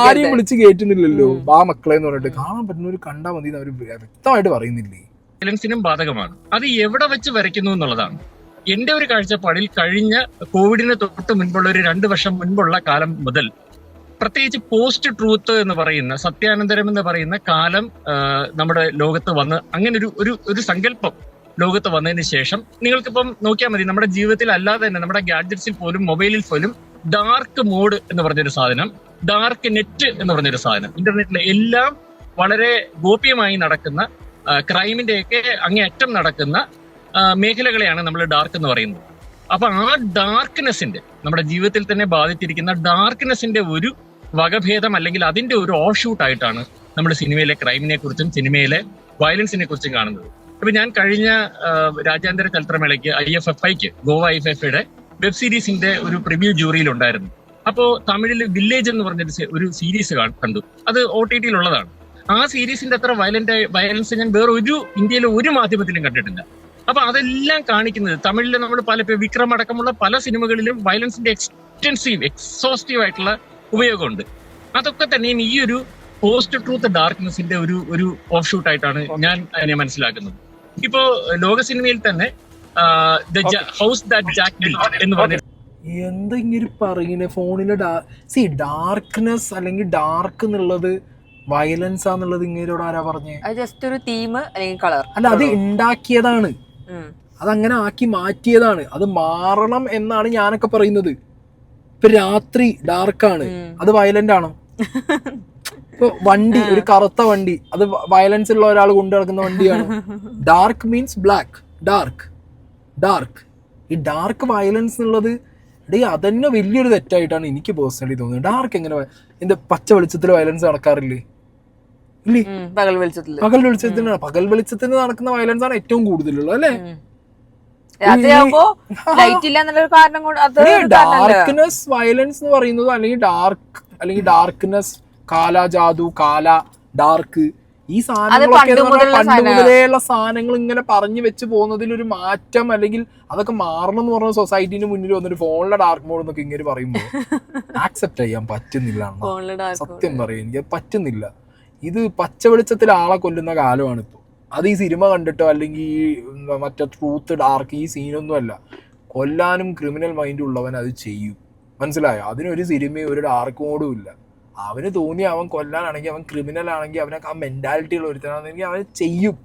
ആരെയും വിളിച്ച് കേട്ടുന്നില്ലല്ലോ വാ മക്കളെ എന്ന് പറഞ്ഞിട്ട് കാണാൻ പറ്റുന്നവർ കണ്ടാൽ മതി അവർ അവർ വ്യക്തമായിട്ട് പറയുന്നില്ലേ? വയലൻസിനും ബാധകമാണ്. അത് എവിടെ വെച്ച് വരയ്ക്കുന്നു എന്നുള്ളതാണ്. എന്റെ ഒരു കാഴ്ചപ്പാടിൽ കഴിഞ്ഞ കോവിഡിന് തൊട്ട് മുൻപുള്ള ഒരു രണ്ട് വർഷം മുൻപുള്ള കാലം മുതൽ പ്രത്യേകിച്ച് പോസ്റ്റ് ട്രൂത്ത് എന്ന് പറയുന്ന സത്യാനന്തരം എന്ന് പറയുന്ന കാലം നമ്മുടെ ലോകത്ത് വന്ന് അങ്ങനെ ഒരു ഒരു ഒരു സങ്കല്പം ലോകത്ത് വന്നതിന് ശേഷം നിങ്ങൾക്കിപ്പം നോക്കിയാൽ മതി നമ്മുടെ ജീവിതത്തിൽ അല്ലാതെ തന്നെ നമ്മുടെ ഗാഡ്ജറ്റ്സിൽ പോലും മൊബൈലിൽ പോലും ഡാർക്ക് മോഡ് എന്ന് പറഞ്ഞൊരു സാധനം ഡാർക്ക് നെറ്റ് എന്ന് പറഞ്ഞൊരു സാധനം ഇന്റർനെറ്റിലെ എല്ലാം വളരെ ഗോപ്യമായി നടക്കുന്ന ക്രൈമിന്റെ ഒക്കെ അങ്ങേയറ്റം നടക്കുന്ന മേഖലകളെയാണ് നമ്മൾ ഡാർക്ക് എന്ന് പറയുന്നത്. അപ്പൊ ആ ഡാർക്ക്നെസ്സിന്റെ നമ്മുടെ ജീവിതത്തിൽ തന്നെ ബാധിച്ചിരിക്കുന്ന ഡാർക്ക്നെസ്സിന്റെ ഒരു വകഭേദം അല്ലെങ്കിൽ അതിന്റെ ഒരു ഓഫ് ഷൂട്ടായിട്ടാണ് നമ്മൾ സിനിമയിലെ ക്രൈമിനെ കുറിച്ചും സിനിമയിലെ വയലൻസിനെ കുറിച്ചും കാണുന്നത്. ഇപ്പൊ ഞാൻ കഴിഞ്ഞ രാജ്യാന്തര ചലച്ചിത്രമേളയ്ക്ക് ഐ എഫ് എഫ് ഐക്ക് ഗോവ ഐ എഫ് എഫ് ഐയുടെ വെബ് സീരീസിന്റെ ഒരു പ്രിവ്യൂ ജൂറിയിൽ ഉണ്ടായിരുന്നു അപ്പോ തമിഴിൽ വില്ലേജ് എന്ന് പറഞ്ഞൊരു ഒരു സീരീസ് കണ്ടു. അത് ഒ ടി ടിയിലുള്ളതാണ് ആ സീരീസിന്റെ അത്ര വയലന്റ് വയലൻസ് ഞാൻ വേറെ ഒരു ഇന്ത്യയിലെ ഒരു മാധ്യമത്തിലും കണ്ടിട്ടില്ല. അപ്പൊ അതെല്ലാം കാണിക്കുന്നത് തമിഴിലെ നമ്മൾ പല വിക്രം അടക്കമുള്ള പല സിനിമകളിലും വയലൻസിന്റെ എക്സ്റ്റൻസീവ് എക്സോസ്റ്റീവ് ആയിട്ടുള്ള ഉപയോഗമുണ്ട്. അതൊക്കെ തന്നെയും ഈ ഒരു പോസ്റ്റ് ട്രൂത്ത് ഡാർക്ക്നെസിന്റെ ഒരു ഒരു ഓഫ് ഷൂട്ടായിട്ടാണ് ഞാൻ അതിനെ മനസ്സിലാക്കുന്നത്. ഇപ്പോ ലോക സിനിമയിൽ തന്നെ ഹൗസ് ദാറ്റ് ജാക്ക് ബിൽറ്റ് എന്ന് പറഞ്ഞ എന്താ ഇങ്ങനെ പറയുന്നത് ഫോണിലെ സി ഡാർക്ക്നെസ് അല്ലെങ്കിൽ ഡാർക്ക് എന്നുള്ളത് വയലൻസ് ആന്നുള്ളത് ഇങ്ങനെയോട് ആരാ പറഞ്ഞേ? അത് ജസ്റ്റ് ഒരു തീം അല്ലെങ്കിൽ കളർ അല്ല അത് ഉണ്ടാക്കിയതാണ് അതങ്ങനെ ആക്കി മാറ്റിയതാണ്. അത് മാറണം എന്നാണ് ഞാനൊക്കെ പറയുന്നത്. ഇപ്പൊ രാത്രി ഡാർക്കാണ് അത് വയലന്റ് ആണോ? ഇപ്പൊ വണ്ടി ഒരു കറുത്ത വണ്ടി. അത് വയലൻസ് ഉള്ള ഒരാൾ കൊണ്ടു നടക്കുന്ന വണ്ടിയാണ്. Dark means black dark dark ഈ ഡാർക്ക് വയലൻസ് എന്നുള്ളത് ഡേ അതന്നെ വലിയൊരു തെറ്റായിട്ടാണ് എനിക്ക് പേഴ്സണലി തോന്നുന്നത്. ഡാർക്ക് എങ്ങനെ എന്റെ പച്ച വെളിച്ചത്തിൽ വയലൻസ് നടക്കാറില്ലേ? ഇല്ലേ? പകൽ വെളിച്ചത്തിന് പകൽ വെളിച്ചത്തിന് നടക്കുന്ന വയലൻസ് ആണ് ഏറ്റവും കൂടുതലുള്ളത് അല്ലേ? ഡാർക്ക്നെസ് വയലൻസ് എന്ന് പറയുന്നത് അല്ലെങ്കിൽ ഡാർക്ക് അല്ലെങ്കിൽ ഡാർക്ക്നെസ് കാല ജാദു കാല ഡാർക്ക്. ഈ സാധനങ്ങളൊക്കെ സാധനങ്ങൾ ഇങ്ങനെ പറഞ്ഞു വെച്ച് പോകുന്നതിൽ ഒരു മാറ്റം അല്ലെങ്കിൽ അതൊക്കെ മാറണം എന്ന് പറഞ്ഞ സൊസൈറ്റിന് മുന്നിൽ വന്നിട്ട് ഫോണിലെ ഡാർക്ക് മോഡ് എന്നൊക്കെ ഇങ്ങനെ പറയുമ്പോൾ ആക്സെപ്റ്റ് ചെയ്യാൻ പറ്റുന്നില്ല സത്യം പറയും എനിക്ക് പറ്റുന്നില്ല. ഇത് പച്ച വെളിച്ചത്തിൽ ആളെ കൊല്ലുന്ന കാലമാണ് ഇപ്പോൾ അത് ഈ സിനിമ കണ്ടിട്ടോ അല്ലെങ്കിൽ ഈ മറ്റേ ട്രൂത്ത് ഡാർക്ക് ഈ സീനൊന്നും അല്ല കൊല്ലാനും ക്രിമിനൽ മൈൻഡ് ഉള്ളവൻ അത് ചെയ്യും. മനസ്സിലായോ? അതിനൊരു സിനിമയും ഒരു ഡാർക്ക് മോഡും ഇല്ല. അവന് തോന്നി അവൻ കൊല്ലാനാണെങ്കിൽ അവൻ ക്രിമിനൽ ആണെങ്കിൽ അവനൊക്കെ ആ ഉള്ള ഒരുത്തനാണെങ്കിൽ അവൻ ചെയ്യും.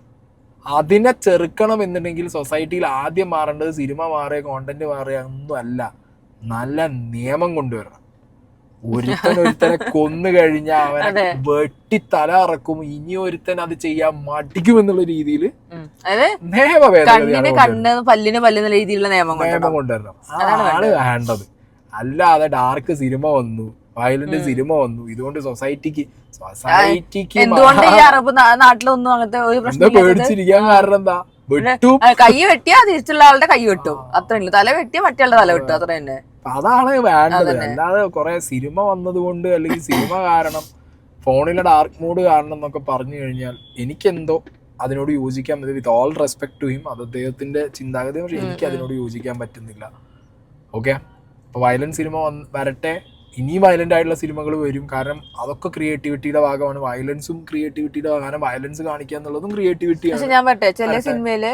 അതിനെ ചെറുക്കണം എന്നുണ്ടെങ്കിൽ സൊസൈറ്റിയിൽ ആദ്യം മാറേണ്ടത് സിനിമ മാറിയ കോണ്ടന്റ് മാറിയ ഒന്നും അല്ല. നല്ല നിയമം കൊണ്ടുവരണം. ഒരുത്തൻ ഒരുത്തനെ കൊന്നു കഴിഞ്ഞാൽ അവനെ. വെട്ടി തല ഇറക്കും ഇനി ഒരുത്തൻ അത് ചെയ്യാൻ മടിക്കും എന്നുള്ള രീതിയിൽ നിയമ കൊണ്ടുവരണം. അതാണ് വേണ്ടത്. അല്ലാതെ ഡാർക്ക് സിനിമ വന്നു. വയലന്റ് സിനിമ വന്നു. ഇതുകൊണ്ട് സൊസൈറ്റിക്ക് സൊസൈറ്റിക്ക് എന്തുകൊണ്ട് ഈ അറബ് നാട്ടിലൊന്നും അങ്ങനത്തെ ഒരു പ്രശ്നം പേടിച്ചിരിക്കാൻ കാരണം എന്താ? കൈ വെട്ടിയാ തിരിച്ചുള്ള ആളുടെ കൈ വെട്ടും. അത്രേ ഉള്ളൂ. തല വെട്ടിയ മറ്റേ തല വെട്ടും. അത്ര തന്നെ. അതാണ് വേണ്ടത്. അല്ലാതെ കുറെ സിനിമ വന്നത് കൊണ്ട് അല്ലെങ്കിൽ സിനിമ കാരണം ഫോണിലെ ഡാർക്ക് മൂഡ് കാരണം എന്നൊക്കെ പറഞ്ഞു കഴിഞ്ഞാൽ എനിക്കെന്തോ അതിനോട് യോജിക്കാൻ പറ്റും with all respect to him അത് അദ്ദേഹത്തിന്റെ ചിന്താഗതി പക്ഷെ എനിക്ക് അതിനോട് യോജിക്കാൻ പറ്റുന്നില്ല. ഓക്കെ അപ്പൊ വയലന്റ് സിനിമ വരട്ടെ. ഇനിയും വയലന്റ് ആയിട്ടുള്ള സിനിമകൾ വരും. കാരണം അതൊക്കെ ക്രിയേറ്റിവിറ്റിയുടെ ഭാഗമാണ്. വയലൻസും ക്രിയേറ്റിവിറ്റിയുടെ ഭാഗമാണ്. വയലൻസ് കാണിക്കുക എന്നുള്ളതും പക്ഷെ ക്രിയേറ്റിവിറ്റിയാണ് ഞാൻ പറട്ടെ ചില സിനിമയിൽ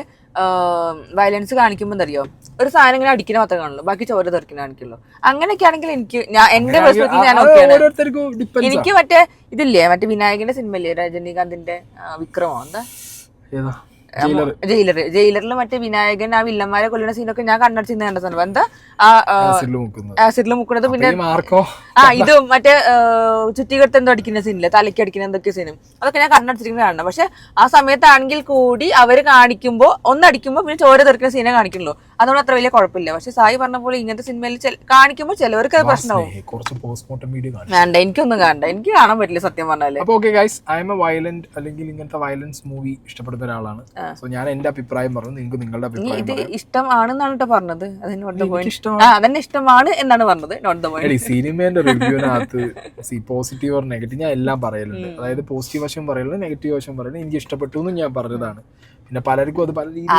വയലൻസ് കാണിക്കുമ്പോൾ എന്തറിയോ ഒരു സാധനം ഇങ്ങനെ അടിക്കണ മാത്രമേ കാണുള്ളൂ. ബാക്കി ചോര തെറിക്കുന്ന കാണിക്കുള്ളൂ. അങ്ങനെയൊക്കെ ആണെങ്കിൽ എനിക്ക് ഞാൻ എന്റെ ഞാൻ എനിക്ക് മറ്റേ ഇതില്ലേ? മറ്റേ വിനായകന്റെ സിനിമയില്ലേ രജനീകാന്തിന്റെ വിക്രമോ? എന്താ? ജയിലർ. ജയിലറിൽ മറ്റേ വിനായകൻ ആ വില്ലന്മാരെ കൊല്ലുന്ന സീനൊക്കെ ഞാൻ കണ്ണടിച്ചിരുന്ന കണ്ട സാധനം എന്താ? ആ ആസിഡിൽ മുക്കുന്നത്. പിന്നെ ആ ഇത് മറ്റേ ചുറ്റികെടുത്ത് എന്തോ അടിക്കുന്ന സീനില്ല തലയ്ക്ക് അടിക്കുന്ന എന്തൊക്കെ സീനും അതൊക്കെ ഞാൻ കണ്ണടിച്ചിരിക്കുന്ന കാണണം. പക്ഷെ ആ സമയത്താണെങ്കിൽ കൂടി അവർ കാണിക്കുമ്പോ ഒന്നടിക്കുമ്പോ പിന്നെ ചോര തെറിക്കുന്ന സീനെ കാണിക്കുള്ളൂ അതുകൊണ്ട് അത്ര വലിയ കുഴപ്പമില്ല പക്ഷെ സായി പറഞ്ഞ പോലെ ഇങ്ങനത്തെ സിനിമയിൽ കാണിക്കുമ്പോൾ ചിലവർക്ക് അത് പ്രശ്നമാവും സ്നേഹി, കുറച്ച് പോസ്റ്റ്മോർട്ടം വീഡിയോ വേണ്ട എനിക്കൊന്നും കാണണ്ട. എനിക്ക് കാണാൻ പറ്റില്ല സത്യം പറഞ്ഞാൽ. അപ്പോൾ okay guys I am a violent അല്ലെങ്കിൽ ഇങ്ങനത്തെ വയലൻസ് മൂവി ഇഷ്ടപ്പെടുന്ന ഒരാളാണ്. സോ ഞാൻ എന്റെ അഭിപ്രായം പറഞ്ഞു നിങ്ങൾക്ക് നിങ്ങളുടെ അഭിപ്രായം ഇത് ഇഷ്ടമാണെന്നാണ് കേട്ടോ പറഞ്ഞത്. അതന്നെ ഇഷ്ടമാണ് എന്നാണ് പറഞ്ഞത്. നോട്ട് ദ പോയിന്റ് സിനിമേന്റെ റിവ്യൂവിനകത്ത് സി പോസിറ്റീവ് ഓർ നെഗറ്റീവ് ഞാൻ എല്ലാം പറയലുണ്ട്. അതായത് പോസിറ്റീവ് വശം പറയലുണ്ട് നെഗറ്റീവ് വശം പറയുന്നത് എനിക്ക് ഇഷ്ടപ്പെട്ടു എന്ന് ഞാൻ പറഞ്ഞതാണ്. പിന്നെ പലർക്കും അത് പല രീതിയിൽ.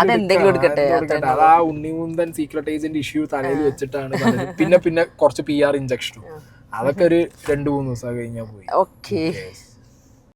അത് ആ ഉണ്ണിമുന്തൻ സീക്രട്ട് ഏജന്റ് ഇഷ്യൂ തലയിൽ വെച്ചിട്ടാണ്. പിന്നെ പിന്നെ കുറച്ച് പി ആർ ഇഞ്ചക്ഷനും അതൊക്കെ ഒരു രണ്ടു മൂന്ന് ദിവസം കഴിഞ്ഞാൽ പോയി. ഓക്കെ